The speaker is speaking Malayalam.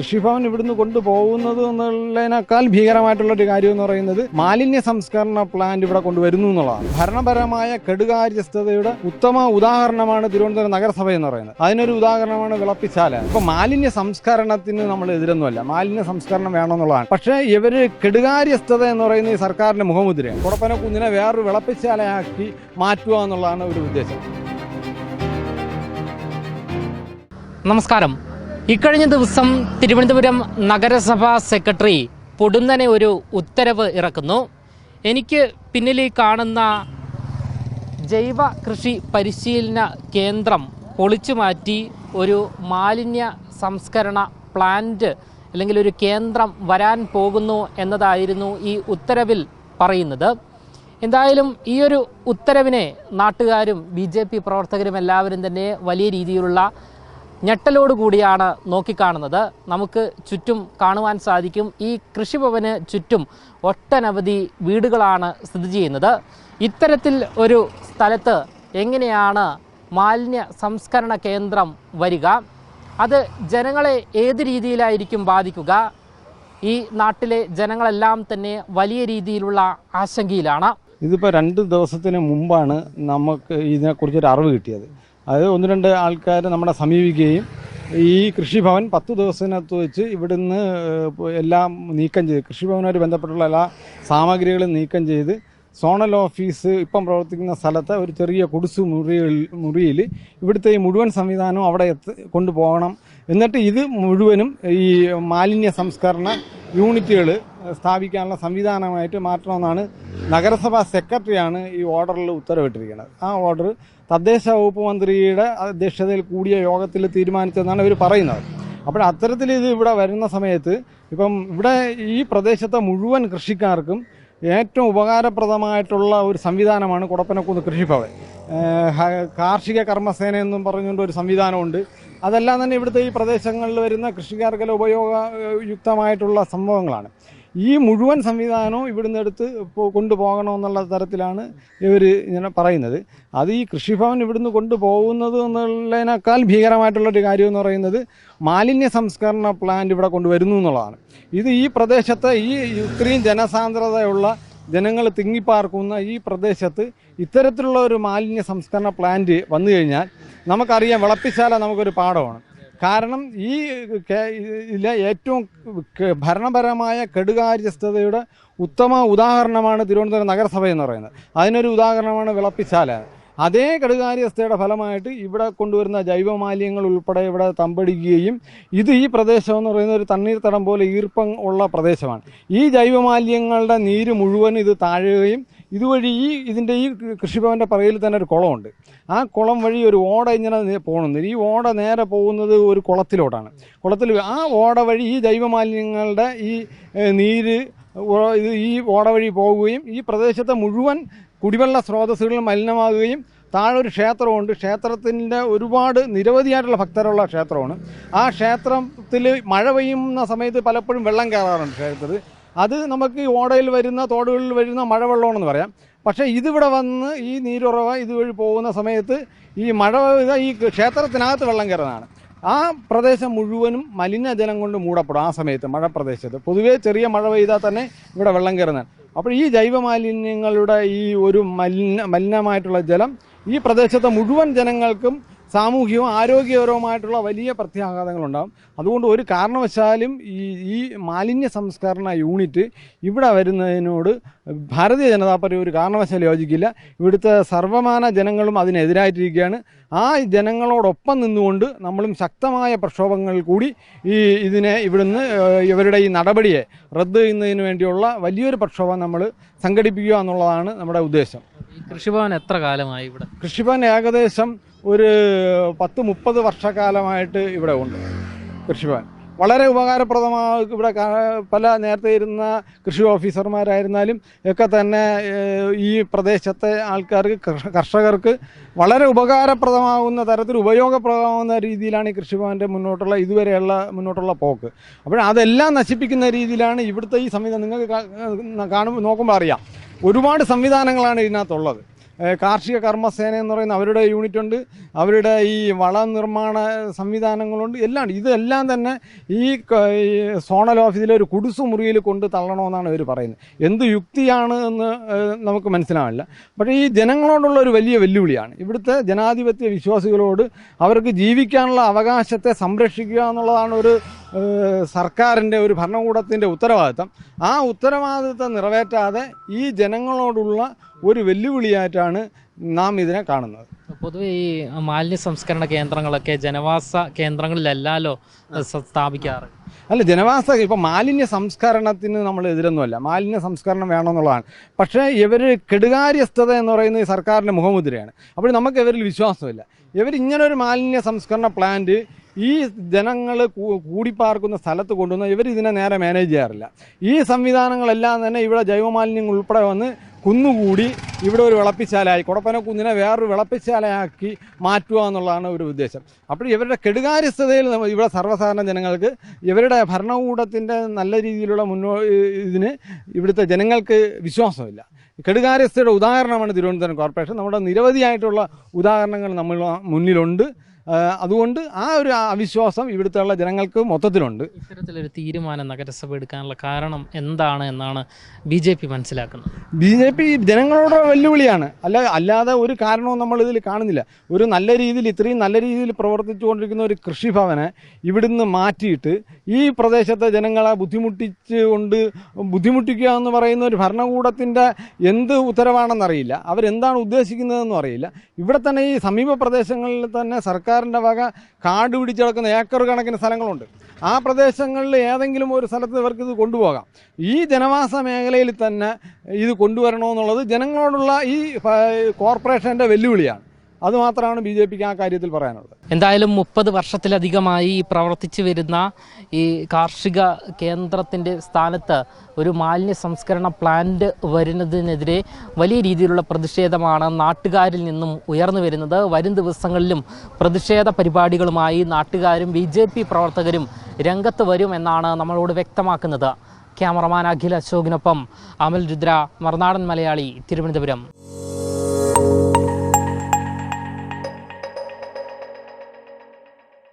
കൃഷിഭവൻ ഇവിടുന്ന് കൊണ്ടുപോകുന്നത് എന്നുള്ളതിനേക്കാൾ ഭീകരമായിട്ടുള്ള ഒരു കാര്യം എന്ന് പറയുന്നത് മാലിന്യ സംസ്കരണ പ്ലാന്റ് ഇവിടെ കൊണ്ടുവരുന്നു എന്നുള്ളതാണ്. ഭരണപരമായ കെടുകാര്യസ്ഥതയുടെ ഉത്തമ ഉദാഹരണമാണ് തിരുവനന്തപുരം നഗരസഭ എന്ന് പറയുന്നത്. അതിനൊരു ഉദാഹരണമാണ് വിളപ്പിച്ചാല. ഇപ്പൊ മാലിന്യ സംസ്കരണത്തിന് നമ്മൾ എതിരൊന്നുമല്ല. മാലിന്യ സംസ്കരണം വേണമെന്നുള്ളതാണ്. പക്ഷേ ഇവർ കെടുകാര്യസ്ഥത എന്ന് പറയുന്ന ഈ സർക്കാരിന്റെ മുഖമുദ്രയാണ്. കുടപ്പന കുഞ്ഞിനെ വേറൊരു വിളപ്പിച്ചാലയാക്കി മാറ്റുക എന്നുള്ളതാണ് ഒരു ഉദ്ദേശം. നമസ്കാരം. ഇക്കഴിഞ്ഞ ദിവസം തിരുവനന്തപുരം നഗരസഭാ സെക്രട്ടറി പൊടുന്നനെ ഒരു ഉത്തരവ് ഇറക്കുന്നു. എനിക്ക് പിന്നിൽ കാണുന്ന ജൈവ കൃഷി പരിശീലന കേന്ദ്രം പൊളിച്ചു മാറ്റി ഒരു മാലിന്യ സംസ്കരണ പ്ലാന്റ് അല്ലെങ്കിൽ ഒരു കേന്ദ്രം വരാൻ പോകുന്നു എന്നതായിരുന്നു ഈ ഉത്തരവിൽ പറയുന്നത്. എന്തായാലും ഈ ഒരു ഉത്തരവിനെ നാട്ടുകാരും ബി പ്രവർത്തകരും എല്ലാവരും തന്നെ വലിയ രീതിയിലുള്ള ഞെട്ടലോട് കൂടിയാണ് നോക്കിക്കാണുന്നത്. നമുക്ക് ചുറ്റും കാണുവാൻ സാധിക്കും. ഈ കൃഷിഭവന് ചുറ്റും ഒട്ടനവധി വീടുകളാണ് സ്ഥിതി ചെയ്യുന്നത്. ഇത്തരത്തിൽ ഒരു സ്ഥലത്ത് എങ്ങനെയാണ് മാലിന്യ സംസ്കരണ കേന്ദ്രം വരിക? അത് ജനങ്ങളെ ഏത് രീതിയിലായിരിക്കും ബാധിക്കുക? ഈ നാട്ടിലെ ജനങ്ങളെല്ലാം തന്നെ വലിയ രീതിയിലുള്ള ആശങ്കയിലാണ്. ഇതിപ്പോൾ രണ്ട് ദിവസത്തിന് മുമ്പാണ് നമുക്ക് ഇതിനെക്കുറിച്ചൊരു അറിവ് കിട്ടിയത്. അത് ഒന്ന് രണ്ട് ആൾക്കാർ നമ്മളെ സമീപിക്കുകയും ഈ കൃഷിഭവൻ പത്ത് ദിവസത്തിനകത്ത് വെച്ച് ഇവിടുന്ന് എല്ലാം നീക്കം ചെയ്ത് കൃഷിഭവനുമായി ബന്ധപ്പെട്ടുള്ള എല്ലാ സാമഗ്രികളും നീക്കം ചെയ്ത് സോണൽ ഓഫീസ് ഇപ്പം പ്രവർത്തിക്കുന്ന സ്ഥലത്തെ ഒരു ചെറിയ കുടിസ് മുറിയിൽ മുറിയിൽ ഇവിടുത്തെ ഈ മുഴുവൻ സംവിധാനവും അവിടെ എത്തി കൊണ്ടുപോകണം. എന്നിട്ട് ഇത് മുഴുവനും ഈ മാലിന്യ സംസ്കരണ യൂണിറ്റുകൾ സ്ഥാപിക്കാനുള്ള സംവിധാനമായിട്ട് മാറ്റണമെന്നാണ് നഗരസഭാ സെക്രട്ടറിയാണ് ഈ ഓർഡറിൽ ഉത്തരവിട്ടിരിക്കുന്നത്. ആ ഓർഡർ തദ്ദേശ വകുപ്പ് മന്ത്രിയുടെ അധ്യക്ഷതയിൽ കൂടിയ യോഗത്തിൽ തീരുമാനിച്ചതെന്നാണ് ഇവർ പറയുന്നത്. അപ്പോൾ അത്തരത്തിൽ ഇത് ഇവിടെ വരുന്ന സമയത്ത് ഇപ്പം ഇവിടെ ഈ പ്രദേശത്തെ മുഴുവൻ കൃഷിക്കാർക്കും ഏറ്റവും ഉപകാരപ്രദമായിട്ടുള്ള ഒരു സംവിധാനമാണ് കുടപ്പനക്കുന്ന് കൃഷിഭവൻ. കാർഷിക കർമ്മസേന എന്നും പറഞ്ഞുകൊണ്ട് ഒരു സംവിധാനമുണ്ട്. അതെല്ലാം തന്നെ ഇവിടുത്തെ ഈ പ്രദേശങ്ങളിൽ വരുന്ന കൃഷിക്കാർക്കെല്ലാം ഉപയോഗയുക്തമായിട്ടുള്ള സംഭവങ്ങളാണ്. ഈ മുഴുവൻ സംവിധാനവും ഇവിടുന്ന് എടുത്ത് കൊണ്ടുപോകണമെന്നുള്ള തരത്തിലാണ് ഇവർ ഇങ്ങനെ പറയുന്നത്. അത് ഈ കൃഷിഭവൻ ഇവിടുന്ന് കൊണ്ടുപോകുന്നത് എന്നുള്ളതിനേക്കാൾ ഭീകരമായിട്ടുള്ളൊരു കാര്യം എന്ന് പറയുന്നത് മാലിന്യ സംസ്കരണ പ്ലാന്റ് ഇവിടെ കൊണ്ടുവരുന്നു എന്നുള്ളതാണ്. ഇത് ഈ പ്രദേശത്തെ ഈ ഇത്രയും ജനസാന്ദ്രതയുള്ള ജനങ്ങൾ തിങ്ങിപ്പാർക്കുന്ന ഈ പ്രദേശത്ത് ഇത്തരത്തിലുള്ള ഒരു മാലിന്യ സംസ്കരണ പ്ലാന്റ് വന്നു കഴിഞ്ഞാൽ നമുക്കറിയാം വിളപ്പിച്ചാല നമുക്കൊരു പാഠമാണ്. കാരണം ഈ ഇതിലെ ഏറ്റവും ഭരണപരമായ കെടുകാര്യസ്ഥതയുടെ ഉത്തമ ഉദാഹരണമാണ് തിരുവനന്തപുരം നഗരസഭ എന്ന് പറയുന്നത്. അതിനൊരു ഉദാഹരണമാണ് വിളപ്പിശാല അതേ കടുകാര്യസ്ഥയുടെ ഫലമായിട്ട് ഇവിടെ കൊണ്ടുവരുന്ന ജൈവമാലിന്യങ്ങൾ ഉൾപ്പെടെ ഇവിടെ തമ്പടിക്കുകയും ഇത് ഈ പ്രദേശം എന്ന് പറയുന്ന ഒരു തണ്ണീർത്തടം പോലെ ഈർപ്പം ഉള്ള പ്രദേശമാണ്. ഈ ജൈവമാലിന്യങ്ങളുടെ നീര് മുഴുവൻ ഇത് താഴുകയും ഇതുവഴി ഈ ഇതിന്റെ ഈ കൃഷിഭവന്റെ പറയിൽ തന്നെ ഒരു കുളമുണ്ട്. ആ കുളം വഴി ഒരു ഓട ഇങ്ങനെ പോകുന്നുണ്ട് ഈ ഓട നേരെ പോകുന്നത് ഒരു കുളത്തിലോട്ടാണ്. കുളത്തിൽ ആ ഓട വഴി ഈ ജൈവമാലിന്യങ്ങളുടെ ഈ നീര് ഇത് ഈ ഓട വഴി പോവുകയും ഈ പ്രദേശത്തെ മുഴുവൻ കുടിവെള്ള സ്രോതസ്സുകൾ മലിനമാകുകയും താഴെ ഒരു ക്ഷേത്രമുണ്ട്. ക്ഷേത്രത്തിന്റെ ഒരുപാട് നിരവധിയായിട്ടുള്ള ഭക്തരുള്ള ക്ഷേത്രമാണ്. ആ ക്ഷേത്രത്തിൽ മഴ പെയ്യുന്ന സമയത്ത് പലപ്പോഴും വെള്ളം കയറാറുണ്ട് ക്ഷേത്രത്തിൽ. അത് നമുക്ക് ഈ ഓടയിൽ വരുന്ന തോടുകളിൽ വരുന്ന മഴവെള്ളമാണെന്ന് പറയാം. പക്ഷേ ഇതിവിടെ വന്ന് ഈ നീരുറവ ഇതുവഴി പോകുന്ന സമയത്ത് ഈ മഴ ഈ ക്ഷേത്രത്തിനകത്ത് വെള്ളം കയറുന്നതാണ്. ആ പ്രദേശം മുഴുവനും മലിനജലം കൊണ്ട് മൂടപ്പെടും ആ സമയത്ത് മഴ പ്രദേശത്ത് പൊതുവേ ചെറിയ മഴ പെയ്താൽ തന്നെ ഇവിടെ വെള്ളം കയറുന്നതാണ്. അപ്പോൾ ഈ ജൈവ മാലിന്യങ്ങളുടെ ഈ ഒരു മലിന മലിനമായിട്ടുള്ള ജലം ഈ പ്രദേശത്തെ മുഴുവൻ ജനങ്ങൾക്കും സാമൂഹികവും ആരോഗ്യപരവുമായിട്ടുള്ള വലിയ പ്രത്യാഘാതങ്ങളുണ്ടാകും അതുകൊണ്ട് ഒരു കാരണവശാലും ഈ ഈ മാലിന്യ സംസ്കരണ യൂണിറ്റ് ഇവിടെ വരുന്നതിനോട് ഭാരതീയ ജനതാ പാർട്ടി ഒരു കാരണവശാലും യോജിക്കില്ല. ഇവിടുത്തെ സർവമാന ജനങ്ങളും അതിനെതിരായിട്ടിരിക്കുകയാണ്. ആ ജനങ്ങളോടൊപ്പം നിന്നുകൊണ്ട് നമ്മളും ശക്തമായ പ്രക്ഷോഭങ്ങൾ കൂടി ഈ ഇതിനെ ഇവിടുന്ന് ഇവരുടെ ഈ നടപടിയെ റദ്ദ് ചെയ്യുന്നതിന് വേണ്ടിയുള്ള വലിയൊരു പ്രക്ഷോഭം നമ്മൾ സംഘടിപ്പിക്കുക എന്നുള്ളതാണ് നമ്മുടെ ഉദ്ദേശം. കൃഷിഭവൻ എത്ര കാലമായി ഇവിടെ? കൃഷിഭവൻ ഏകദേശം ഒരു പത്ത് മുപ്പത് വർഷക്കാലമായിട്ട് ഇവിടെ ഉണ്ട് കൃഷിഭവൻ. വളരെ ഉപകാരപ്രദമായ ഇവിടെ പല നേരത്തെ ഇരുന്ന കൃഷി ഓഫീസർമാരായിരുന്നാലും ഒക്കെ തന്നെ ഈ പ്രദേശത്തെ ആൾക്കാർക്ക് കർഷകർക്ക് വളരെ ഉപകാരപ്രദമാകുന്ന തരത്തിൽ ഉപയോഗപ്രദമാകുന്ന രീതിയിലാണ് ഈ കൃഷിഭവന്റെ മുന്നോട്ടുള്ള ഇതുവരെയുള്ള മുന്നോട്ടുള്ള പോക്ക്. അപ്പോൾ അതെല്ലാം നശിപ്പിക്കുന്ന രീതിയിലാണ് ഇവിടുത്തെ ഈ സംവിധാനം. നിങ്ങൾക്ക് കാണുമ്പോൾ നോക്കുമ്പോൾ അറിയാം. ഒരുപാട് സംവിധാനങ്ങളാണ് ഇതിനകത്തുള്ളത്. കാർഷിക കർമ്മസേന എന്ന് പറയുന്ന അവരുടെ യൂണിറ്റ് ഉണ്ട്. അവരുടെ ഈ വള നിർമ്മാണ സംവിധാനങ്ങളുണ്ട്. എല്ലാം ഇതെല്ലാം തന്നെ ഈ സോണൽ ഓഫീസിലെ ഒരു കുടുസു മുറിയിൽ കൊണ്ട് തള്ളണമെന്നാണ് ഇവർ പറയുന്നത്. എന്ത് യുക്തിയാണ് എന്ന് നമുക്ക് മനസ്സിലാവില്ല. പക്ഷേ ഈ ജനങ്ങളോടുള്ള ഒരു വലിയ വെല്ലുവിളിയാണ്. ഇവിടുത്തെ ജനാധിപത്യ വിശ്വാസികളോട് അവർക്ക് ജീവിക്കാനുള്ള അവകാശത്തെ സംരക്ഷിക്കുക എന്നുള്ളതാണ് ഒരു സർക്കാരിന്റെ ഒരു ഭരണകൂടത്തിന്റെ ഉത്തരവാദിത്തം. ആ ഉത്തരവാദിത്തം നിറവേറ്റാതെ ഈ ജനങ്ങളോടുള്ള ഒരു വെല്ലുവിളിയായിട്ടാണ് നാം ഇതിനെ കാണുന്നത്. പൊതുവെ ഈ മാലിന്യ സംസ്കരണ കേന്ദ്രങ്ങളൊക്കെ ജനവാസ കേന്ദ്രങ്ങളിലല്ലോ സ്ഥാപിക്കാറ്? അല്ല ജനവാസ ഇപ്പം മാലിന്യ സംസ്കരണത്തിന് നമ്മൾ എതിരൊന്നുമല്ല. മാലിന്യ സംസ്കരണം വേണമെന്നുള്ളതാണ്. പക്ഷേ ഇവർ കെടുകാര്യസ്ഥത എന്ന് പറയുന്നത് ഈ സർക്കാരിന്റെ മുഖമുദ്രയാണ്. അപ്പോൾ നമുക്ക് ഇവരിൽ വിശ്വാസമില്ല. ഇവർ ഒരു മാലിന്യ സംസ്കരണ പ്ലാന്റ് ഈ ജനങ്ങൾ കൂടിപ്പാർക്കുന്ന സ്ഥലത്ത് കൊണ്ടുവന്ന് ഇവർ ഇതിനെ നേരെ മാനേജ് ചെയ്യാറില്ല. ഈ സംവിധാനങ്ങളെല്ലാം തന്നെ ഇവിടെ ജൈവമാലിന്യങ്ങൾ ഉൾപ്പെടെ വന്ന് കുന്നുകൂടി ഇവിടെ ഒരു വിളപ്പിശാലയായി കുടപ്പന കുന്നിനെ വേറൊരു വിളപ്പിശാലയാക്കി മാറ്റുക എന്നുള്ളതാണ് ഒരു ഉദ്ദേശം. അപ്പോൾ ഇവരുടെ കെടുകാര്യസ്ഥതയിൽ ഇവിടെ സർവസാധാരണ ജനങ്ങൾക്ക് ഇവരുടെ ഭരണകൂടത്തിന്റെ നല്ല രീതിയിലുള്ള മുന്നോ ഇതിന് ഇവിടുത്തെ ജനങ്ങൾക്ക് വിശ്വാസമില്ല. കെടുകാര്യസ്ഥയുടെ ഉദാഹരണമാണ് തിരുവനന്തപുരം കോർപ്പറേഷൻ. നമ്മുടെ നിരവധിയായിട്ടുള്ള ഉദാഹരണങ്ങൾ നമ്മൾ മുന്നിലുണ്ട്. അതുകൊണ്ട് ആ ഒരു അവിശ്വാസം ഇവിടുത്തെ ജനങ്ങൾക്ക് മൊത്തത്തിലുണ്ട്. ഇത്തരത്തിലൊരു തീരുമാനം നഗരസഭ എടുക്കാനുള്ള കാരണം എന്താണ് എന്നാണ് ബി ജെ പി മനസ്സിലാക്കുന്നത്. ബി ജെ പി ജനങ്ങളോട് വെല്ലുവിളിയാണ്. അല്ല അല്ലാതെ ഒരു കാരണവും നമ്മൾ ഇതിൽ കാണുന്നില്ല. ഒരു നല്ല രീതിയിൽ ഇത്രയും നല്ല രീതിയിൽ പ്രവർത്തിച്ചുകൊണ്ടിരിക്കുന്ന ഒരു കൃഷിഭവനെ ഇവിടുന്ന് മാറ്റിയിട്ട് ഈ പ്രദേശത്തെ ജനങ്ങളെ ബുദ്ധിമുട്ടിച്ചുകൊണ്ട് ബുദ്ധിമുട്ടിക്കുക എന്ന് പറയുന്ന ഒരു ഭരണകൂടത്തിന്റെ എന്ത് ഉത്തരവാണെന്നറിയില്ല. അവരെന്താണ് ഉദ്ദേശിക്കുന്നതെന്നും അറിയില്ല. ഇവിടെ തന്നെ ഈ സമീപ പ്രദേശങ്ങളിൽ തന്നെ സർക്കാരിന്റെ വക കാട് പിടിച്ച് കിടക്കുന്ന ഏക്കർ കണക്കിന് സ്ഥലങ്ങളുണ്ട്. ആ പ്രദേശങ്ങളിൽ ഏതെങ്കിലും ഒരു സ്ഥലത്ത് ഇവർക്ക് ഇത് കൊണ്ടുപോകാം. ഈ ജനവാസ മേഖലയിൽ തന്നെ ഇത് കൊണ്ടുവരണമെന്നുള്ളത് ജനങ്ങളോടുള്ള ഈ കോർപ്പറേഷന്റെ വെല്ലുവിളിയാണ്. അതുമാത്രമാണ് ബി ജെ പിക്ക് ആ കാര്യത്തിൽ പറയാനുള്ളത്. എന്തായാലും മുപ്പത് വർഷത്തിലധികമായി പ്രവർത്തിച്ചു വരുന്ന ഈ കാർഷിക കേന്ദ്രത്തിന്റെ സ്ഥാനത്ത് ഒരു മാലിന്യ സംസ്കരണ പ്ലാന്റ് വരുന്നതിനെതിരെ വലിയ രീതിയിലുള്ള പ്രതിഷേധമാണ് നാട്ടുകാരിൽ നിന്നും ഉയർന്നു വരുന്നത്. വരും ദിവസങ്ങളിലും പ്രതിഷേധ പരിപാടികളുമായി നാട്ടുകാരും ബി ജെ പി പ്രവർത്തകരും രംഗത്ത് വരും എന്നാണ് നമ്മളോട് വ്യക്തമാക്കുന്നത്. ക്യാമറമാൻ അഖിൽ അശോകിനൊപ്പം അമൽ രുദ്ര മറുനാടൻ മലയാളി തിരുവനന്തപുരം.